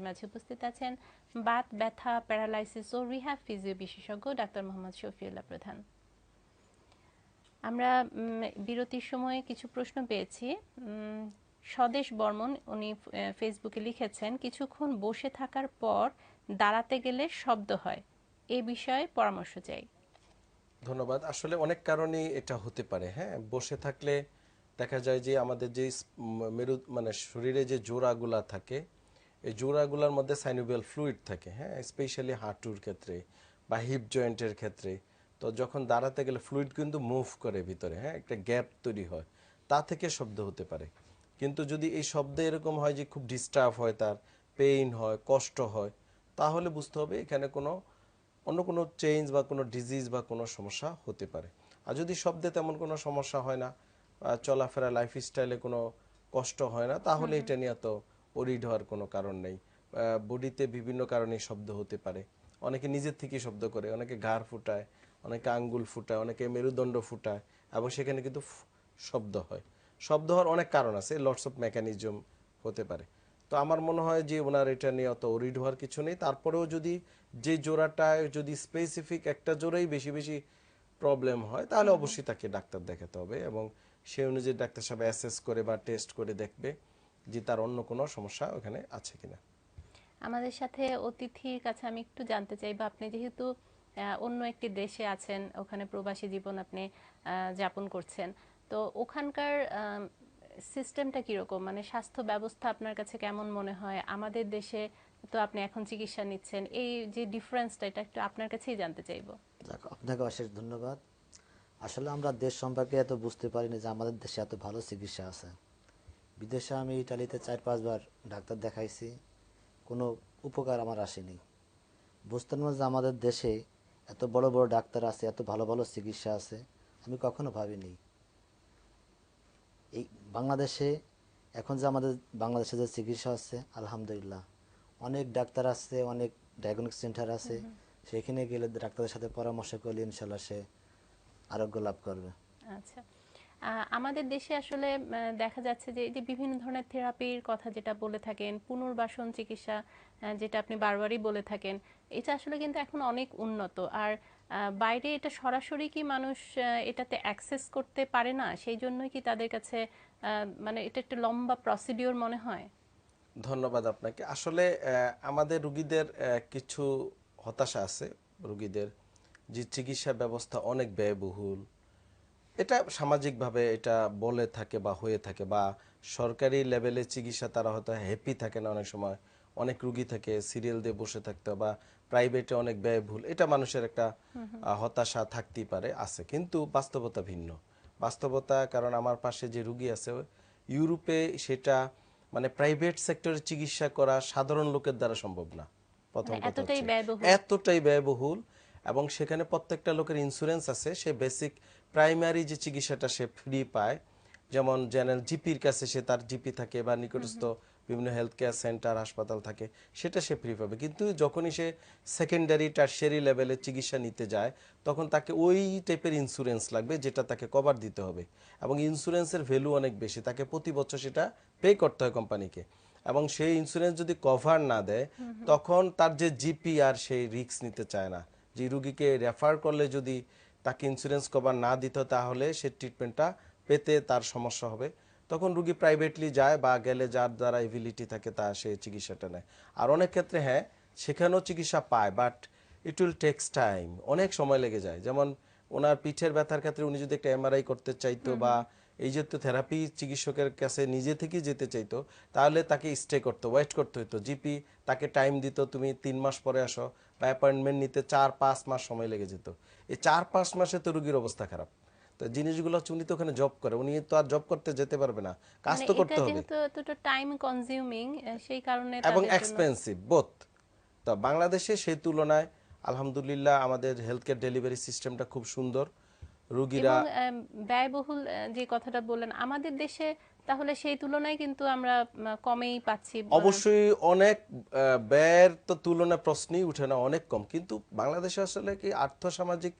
মাঝে উপস্থিত আছেন বাত, ব্যথা, প্যারালাইসিস ও রিহ্যাব ফিজিও বিশেষজ্ঞ ডাক্তার মোহাম্মদ শফিউল্লাহ প্রধান। আমরা বিরতির সময়ে কিছু প্রশ্ন পেয়েছি। স্বদেশ বর্মন, উনি ফেসবুকে লিখেছেন, কিছুক্ষণ বসে থাকার পর দাঁড়াতে গেলে শব্দ হয়। এ বিষয়ে পরামর্শ চাই। ধন্যবাদ। আসলে অনেক কারণেই এটা হতে পারে হ্যাঁ? বসে থাকলে দেখা যায় যে আমাদের যে মেরু মানে শরীরে যে জোড়াগুলা থাকে এই জোড়াগুলোর মধ্যে সাইনোভিয়াল ফ্লুইড থাকে হ্যাঁ? স্পেশালি হাঁটুর ক্ষেত্রে বা হিপ জয়েন্টের ক্ষেত্রে। তো যখন দাঁড়াতে গেলে ফ্লুইড কিন্তু মুভ করে ভিতরে হ্যাঁ? একটা গ্যাপ তৈরি হয়। তা থেকে শব্দ হতে পারে। কিন্তু যদি এই শব্দ এরকম হয় যে খুব ডিস্টার্ব হয় তার পেইন হয় কষ্ট হয় তাহলে বুঝতে হবে এখানে কোনো অন্য কোনো চেঞ্জ বা কোনো ডিজিজ বা কোনো সমস্যা হতে পারে। আর যদি শব্দে তেমন কোনো সমস্যা হয় না চলাফেরা লাইফস্টাইলে কোনো কষ্ট হয় না তাহলে এটা নিয়ে তো ওরিড হওয়ার কোনো কারণ নেই। বডিতে বিভিন্ন কারণে শব্দ হতে পারে। অনেকে নিজের থেকেই শব্দ করে অনেকে ঘাড় ফুটায় অনেকে আঙ্গুল ফুটায় অনেকে মেরুদণ্ড ফুটায় এবং সেখানে কিন্তু শব্দ হয়। শব্দ হওয়ার অনেক কারণ আছে লটস অফ মেকানিজম হতে পারে। তো আমার মনে হয় যে ওনার এটা নিয়ে অত ওরিড হওয়ার কিছু নেই। তারপরেও যদি যে জোড়াটায় যদি স্পেসিফিক একটা জোড়াই বেশি বেশি প্রবলেম হয় তাহলে অবশ্যই তাকে ডাক্তার দেখাতে হবে এবং সেই অনুযায়ী ডাক্তার সাহেব অ্যাসেস করে বা টেস্ট করে দেখবে। যে তার অন্য কোনো সমস্যা ওখানে আছে কিনা। আমাদের সাথে অতিথির কাছে আমি একটু জানতে চাইব আপনি যেহেতু আহ, অন্য একটি দেশে আছেন ওখানে প্রবাসী জীবন আপনি যাপন করছেন তো ওখানকার সিস্টেমটা কীরকম? মানে স্বাস্থ্য ব্যবস্থা আপনার কাছে কেমন মনে হয়? আমাদের দেশে তো আপনি এখন চিকিৎসা নিচ্ছেন এই যে ডিফারেন্সটা এটা একটু আপনার কাছেই জানতে চাইব। আপনাকে অশেষ ধন্যবাদ। আসলে আমরা দেশ সম্পর্কে এত বুঝতে পারিনি যে আমাদের দেশে এত ভালো চিকিৎসা আছে। বিদেশে আমি ইটালিতে চার পাঁচবার ডাক্তার দেখাইছি। কোনো উপকার আমার আসেনি। বুঝতাম না যে আমাদের দেশে এত বড় বড় ডাক্তার আছে এত ভালো ভালো চিকিৎসা আছে। আমি কখনো ভাবিনি। এই বাংলাদেশে এখন যে আমাদের বাংলাদেশে যে চিকিৎসা আছে আলহামদুলিল্লাহ। অনেক ডাক্তার আছে অনেক ডায়াগনস্টিক সেন্টার আছে। সেখানে গেলে ডাক্তারের সাথে পরামর্শ করলে ইনশাল্লাহ সে আরোগ্য লাভ করবে। আচ্ছা। আমাদের দেশে আসলে দেখা যাচ্ছে যে যে বিভিন্ন ধরনের থেরাপির কথা যেটা বলে থাকেন, পুনর্বাসন চিকিৎসা যেটা আপনি বারবারই বলে থাকেন, এটা আসলে কিন্তু এখন অনেক উন্নত। আর বাইরে এটা সরাসরি কি মানুষ এটাতে অ্যাক্সেস করতে পারে না? সেই জন্যই কি তাদের কাছে মানে এটা একটা লম্বা প্রসিডিওর মনে হয়? ধন্যবাদ আপনাকে। আসলে আমাদের রুগীদের কিছু হতাশা আছে। রুগীদের যে চিকিৎসা ব্যবস্থা অনেক ব্যয়বহুল এটা সামাজিকভাবে এটা বলে থাকে বা হয়ে থাকে বা সরকারি লেভেলে চিকিৎসা তারা হয়তো হ্যাপি থাকে না অনেক সময়। অনেক রুগী থাকে সিরিয়াল দিয়ে বসে থাকতে বা প্রাইভেটে অনেক ব্যয়বহুল এটা মানুষের একটা হতাশা থাকতেই পারে আছে। কিন্তু বাস্তবতা ভিন্ন। বাস্তবতা কারণ আমার পাশে যে রুগী আছে ইউরোপে সেটা মানে প্রাইভেট সেক্টরে চিকিৎসা করা সাধারণ লোকের দ্বারা সম্ভব না। প্রথম মানে। এতটাই ব্যয়বহুল। এবং সেখানে প্রত্যেকটা লোকের ইন্স্যুরেন্স আছে সে বেসিক প্রাইমারি যে চিকিৎসাটা সে ফ্রি পায় যেমন জেনারেল জিপির কাছে সে তার জিপি থাকে বা নিকটস্থ বিভিন্ন হেলথ কেয়ার সেন্টার হাসপাতাল থাকে সেটা সে ফ্রি পাবে। কিন্তু যখনই সে সেকেন্ডারি টার্সারি লেভেলে চিকিৎসা নিতে যায় তখন তাকে ওই টাইপের ইন্স্যুরেন্স লাগবে যেটা তাকে কভার দিতে হবে। এবং ইন্স্যুরেন্সের ভ্যালু অনেক বেশি তাকে প্রতি বছর সেটা পে করতে হয় কোম্পানিকে এবং সেই ইন্স্যুরেন্স যদি কভার না দেয় তখন তার যে জিপি আর সেই রিস্ক নিতে চায় না। যে রুগীকে রেফার করলে যদি তাকে ইন্স্যুরেন্স কভার না দিত তাহলে সে ট্রিটমেন্টটা পেতে তার সমস্যা হবে। তখন রুগী প্রাইভেটলি যায় বা গেলে যার দ্বারা এভিলিটি থাকে তা সে চিকিৎসাটা নেয়। আর অনেক ক্ষেত্রে হ্যাঁ সেখানেও চিকিৎসা পায় but it will takes time অনেক সময় লেগে যায়। যেমন ওনার পিঠের ব্যথার ক্ষেত্রে উনি যদি একটা এমআরআই করতে চাইতো বা এই যে তো থেরাপি চিকিৎসকের কাছে নিজে থেকে যেতে চাইতো তাহলে তাকে স্টে করতো ওয়েট করতে হতো জিপি তাকে টাইম দিত তুমি তিন মাস পরে আসো বা অ্যাপয়েন্টমেন্ট নিতে চার পাঁচ মাস সময় লেগে যেত। এই চার পাঁচ মাসে তো রুগীর অবস্থা খারাপ। তো জিনিসগুলো উনি তো ওখানে জব করে উনি তো আর জব করতে যেতে পারবে না। কাজ মানে তো করতে হবে। যেহেতু টাইম কনজিউমিং সেই কারণে এবং এক্সপেন্সিভ বোথ তো বাংলাদেশে সেই তুলনায় আলহামদুলিল্লাহ আমাদের হেলথ কেয়ার ডেলিভারি সিস্টেমটা খুব সুন্দর। রুগীরা ব্যয়বহুল যে কথাটা বললেন আমাদের দেশে তাহলে সেই তুলনায় কিন্তু আমরা কমেই পাচ্ছি অবশ্যই অনেক ব্যয়ের তো তুলনায় প্রশ্নই উঠে না অনেক কম। কিন্তু বাংলাদেশে আসলে কি আর্থসামাজিক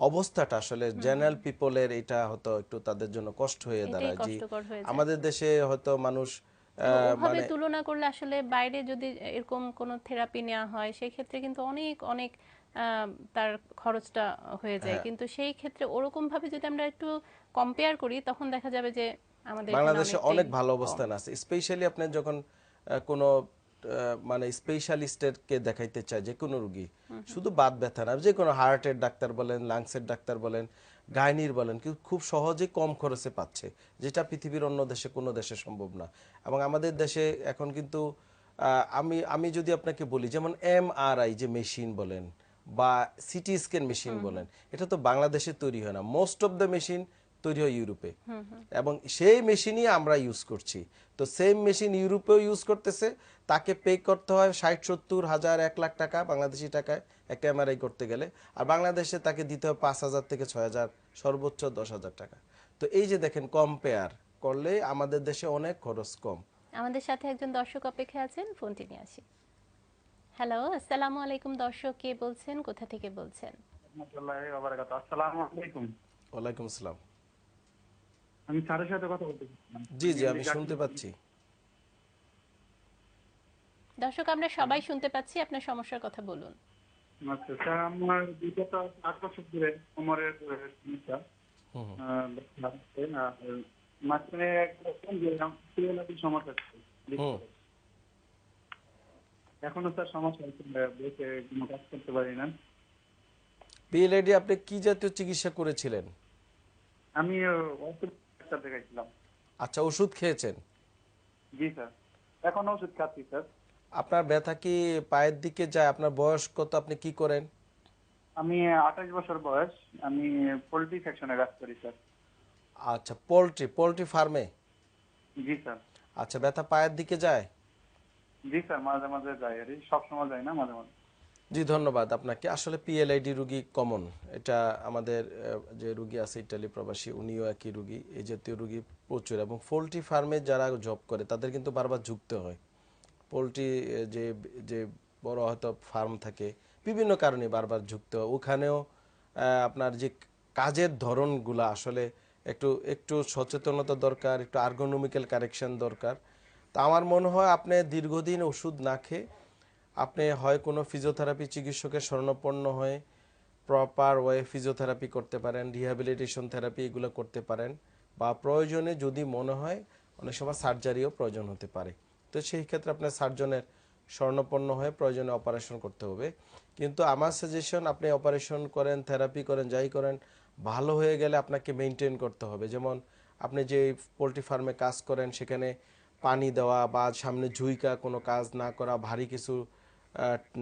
অবস্থাটা আসলে জেনারেল পিপলের এটা হয়তো একটু তাদের জন্য কষ্ট হয়ে দাঁড়ায়। যায়। আমাদের দেশে হয়তো মানুষ ওভাবে মানে তুলনা করলে আসলে বাইরে যদি এরকম কোনো থেরাপি নেওয়া হয় সেই ক্ষেত্রে কিন্তু অনেক অনেক তার খরচটা হয়ে যায়। হ্যাঁ। কিন্তু সেই ক্ষেত্রে ওরকম ভাবে যদি আমরা একটু কম্পেয়ার করি তখন দেখা যাবে যে আমাদের বাংলাদেশে অনেক ভালো অবস্থান আছে। স্পেশালি আপনি যখন কোনো মানে স্পেশালিস্টেরকে দেখাইতে চায় যে কোনো রুগী শুধু বাত ব্যথা না যে কোনো হার্টের ডাক্তার বলেন লাংসের ডাক্তার বলেন গাইনির বলেন কিন্তু খুব সহজে কম খরচে পাচ্ছে যেটা পৃথিবীর অন্য দেশে কোনো দেশে সম্ভব না। এবং আমাদের দেশে এখন কিন্তু আহ, আমি আমি যদি আপনাকে বলি যেমন এমআরআই যে মেশিন বলেন বা সিটি স্ক্যান মেশিন বলেন এটা তো বাংলাদেশে তৈরি হয় না। মোস্ট অফ দ্য মেশিন তৈরি হয় ইউরোপে এবং সেই মেশিনই আমরা ইউজ করছি। তো সেম মেশিন ইউরোপেও ইউজ করতেছে। তাকে পে করতে হয় ষাট সত্তর হাজার এক লাখ টাকা বাংলাদেশি টাকায় একটা এমআরআই করতে গেলে। আর বাংলাদেশে তাকে দিতে হয় পাঁচ হাজার থেকে ছয় হাজার সর্বোচ্চ দশ হাজার টাকা। তো এই যে দেখেন কম্পেয়ার করলে আমাদের দেশে অনেক খরচ কম। আমাদের সাথে একজন দর্শক অপেক্ষা আছেন ফোনটি নিয়ে আসি। হ্যালো আসসালামু আলাইকুম দর্শক কে বলছেন কোথা থেকে বলছেন। আসসালামু আলাইকুম। ওয়ালাইকুম আসসালাম। আমি স্যারের সাথে কথা বলতে। জি জি আমি শুনতে পাচ্ছি। দর্শক আমরা সবাই শুনতে পাচ্ছি আপনার সমস্যার কথা বলুন। আচ্ছা স্যার আমার বিগত আট বছর ধরে কোমরের সমস্যা। মাঝখানে এক ছিল। এখনও স্যার সমস্যা হচ্ছে বসে কোনো কাজ করতে পারি না। আপনি কি জাতীয় চিকিৎসা করেছিলেন? আমি ওষুধ ডাক্তার দেখাইছিলাম আচ্ছা ওষুধ খেয়েছেন? জি স্যার। এখন ওষুধ খাচ্ছি স্যার। আপনার ব্যথা কি পায়ের দিকে যায়? আপনার বয়স কত? আপনি কি করেন? আমি আঠাশ বছর বয়স। আমি পোল্ট্রি সেকশনে কাজ করি স্যার। আচ্ছা পোলট্রি পোলট্রি ফার্মে? জি স্যার। আচ্ছা ব্যথা পায়ের দিকে যায়? জি স্যার, মাঝে মাঝে জি, ধন্যবাদ আপনাকে। আসলে পিএলআইডি রুগী কমন এটা আমাদের যে রুগী আছে ইটালি প্রবাসী, উনিও একই রুগী। এই জাতীয় রুগী প্রচুর। এবং পোলট্রি ফার্মে যারা জব করে, তাদের কিন্তু বারবার যুক্ত হয়। পোলট্রি যে যে বড় হয়তো ফার্ম থাকে, বিভিন্ন কারণে বারবার যুক্ত হয়। ওখানেও আপনার যে কাজের ধরনগুলা আসলে একটু একটু সচেতনতা দরকার, একটু আর্গোনমিক্যাল কারেকশন দরকার। তা আমার মনে হয় আপনি দীর্ঘদিন ওষুধ না খেয়ে আপনি হয় কোনো ফিজিওথেরাপি চিকিৎসকের শরণাপন্ন হয়ে প্রপার ওয়ে ফিজিওথেরাপি করতে পারেন রিহ্যাবিলিটেশন থেরাপি এগুলো করতে পারেন বা প্রয়োজনে যদি মনে হয় অনেক সময় সার্জারিও প্রয়োজন হতে পারে। তো সেই ক্ষেত্রে আপনার সার্জনের স্বর্ণপন্ন হয়ে প্রয়োজনে অপারেশন করতে হবে। কিন্তু আমার সাজেশন আপনি অপারেশন করেন থেরাপি করেন, যাই করেন, ভালো হয়ে গেলে আপনাকে মেনটেন করতে হবে। যেমন আপনি যে পোলট্রি ফার্মে কাজ করেন, সেখানে পানি দেওয়া বা সামনে ঝুইকা কোনো কাজ না করা, ভারী কিছু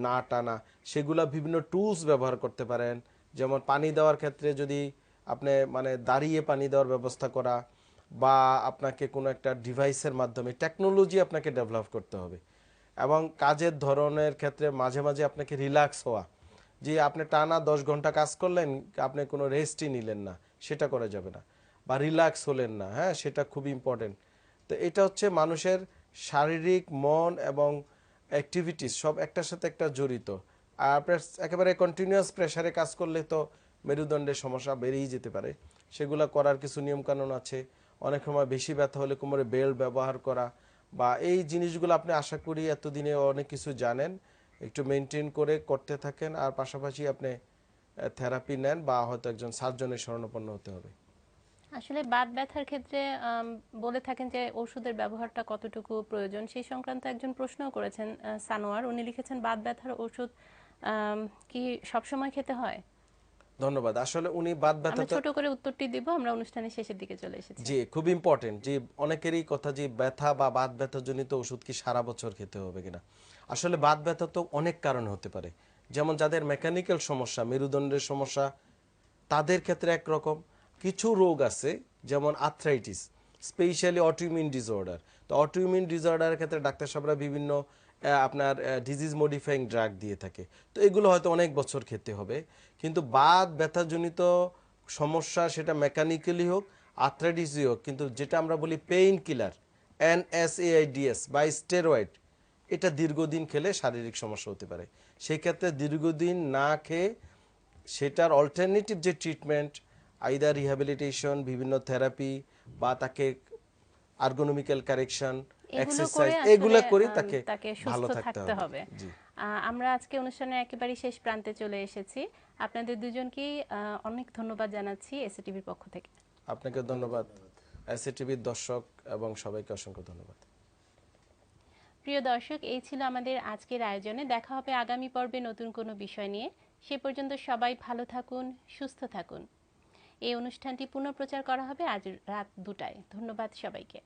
না টানা, সেগুলা বিভিন্ন টুলস ব্যবহার করতে পারেন। যেমন পানি দেওয়ার ক্ষেত্রে যদি আপনি মানে দাঁড়িয়ে পানি দেওয়ার ব্যবস্থা করা বা আপনাকে কোনো একটা ডিভাইসের মাধ্যমে টেকনোলজি আপনাকে ডেভেলপ করতে হবে। এবং কাজের ধরনের ক্ষেত্রে মাঝে মাঝে আপনাকে রিল্যাক্স হওয়া, যে আপনি টানা দশ ঘণ্টা কাজ করলেন, আপনি কোনো রেস্টই নিলেন না, সেটা করা যাবে না। বা রিল্যাক্স হলেন না হ্যাঁ সেটা খুব ইম্পর্টেন্ট তো এটা হচ্ছে মানুষের শারীরিক, মন এবং অ্যাক্টিভিটিস সব একটার সাথে একটা জড়িত। আর একেবারে কন্টিনিউয়াস প্রেশারে কাজ করলে তো মেরুদণ্ডের সমস্যা বেড়েই যেতে পারে। সেগুলো করার কিছু নিয়মকানুন আছে। অনেক সময় বেশি ব্যথা হলে কোমরে বেল্ট ব্যবহার করা বা এই জিনিসগুলো আপনি আশা করি এতদিনে অনেক কিছু জানেন। একটু মেনটেন করে করতে থাকেন। আর পাশাপাশি আপনি থেরাপি নেন বা হয়তো একজন সার্জনের শরণাপন্ন হতে হবে। আসলে বাত ব্যথার ক্ষেত্রে বলে থাকেন যে ওষুধের ব্যবহারটা কতটুকু প্রয়োজন সেই সংক্রান্ত একজন প্রশ্নও করেছেন সানোয়ার। উনি লিখেছেন বাত ব্যথার ওষুধ কি সবসময় খেতে হয়? ধন্যবাদ। আসলে উনি বাদ আমরা ব্যথা ছোট করে উত্তরটি দিব আমরা অনুষ্ঠানের শেষের দিকে চলে এসেছি। জি খুব ইম্পর্টেন্ট যে অনেকেরই কথা যে ব্যথা বা বাত ব্যথা জনিত ওষুধ কি সারা বছর খেতে হবে কিনা। আসলে বাত ব্যথা তো অনেক কারণে হতে পারে। যেমন যাদের মেকানিক্যাল সমস্যা মেরুদণ্ডের সমস্যা তাদের ক্ষেত্রে একরকম। কিছু রোগ আছে, যেমন আর্থ্রাইটিস স্পেশালি অটোইমিউন ডিসঅর্ডার তো অটোইমিউন ডিসঅর্ডারের ক্ষেত্রে ডাক্তার সাহেবরা বিভিন্ন আপনার ডিজিজ মডিফাইং ড্রাগ দিয়ে থাকে। তো এগুলো হয়তো অনেক বছর খেতে হবে। কিন্তু বাদ ব্যথাজনিত সমস্যা সেটা মেকানিক্যালি হোক আর্থ্রাইটিসই হোক, কিন্তু যেটা আমরা বলি pain killer NSAIDs বা স্টেরয়েড এটা দীর্ঘদিন খেলে শারীরিক সমস্যা হতে পারে। সেই ক্ষেত্রে দীর্ঘদিন না খেয়ে সেটার অল্টারনেটিভ যে ট্রিটমেন্ট আইদার রিহ্যাবিলিটেশন বিভিন্ন থেরাপি বা তাকে আর্গোনমিক্যাল কারেকশন এক্সারসাইজ এগুলো করি তাকে ভালো থাকতে হবে। আমরা আজকে অনুষ্ঠানের একেবারে শেষ প্রান্তে চলে এসেছি। আপনাদের দুজনকেই আহ, অনেক ধন্যবাদ জানাচ্ছি এসএ টিভির পক্ষ থেকে। আপনাকে ধন্যবাদ। এসএটিভির দর্শক এবং সবাইকে অসংখ্য ধন্যবাদ। প্রিয় দর্শক এই ছিল আমাদের আজকের আয়োজনে। দেখা হবে আগামী পর্বে নতুন কোনো বিষয় নিয়ে। সে পর্যন্ত সবাই ভালো থাকুন সুস্থ থাকুন। এই অনুষ্ঠানটি পুনঃপ্রচার করা হবে আজ রাত দুটায়। ধন্যবাদ সবাইকে।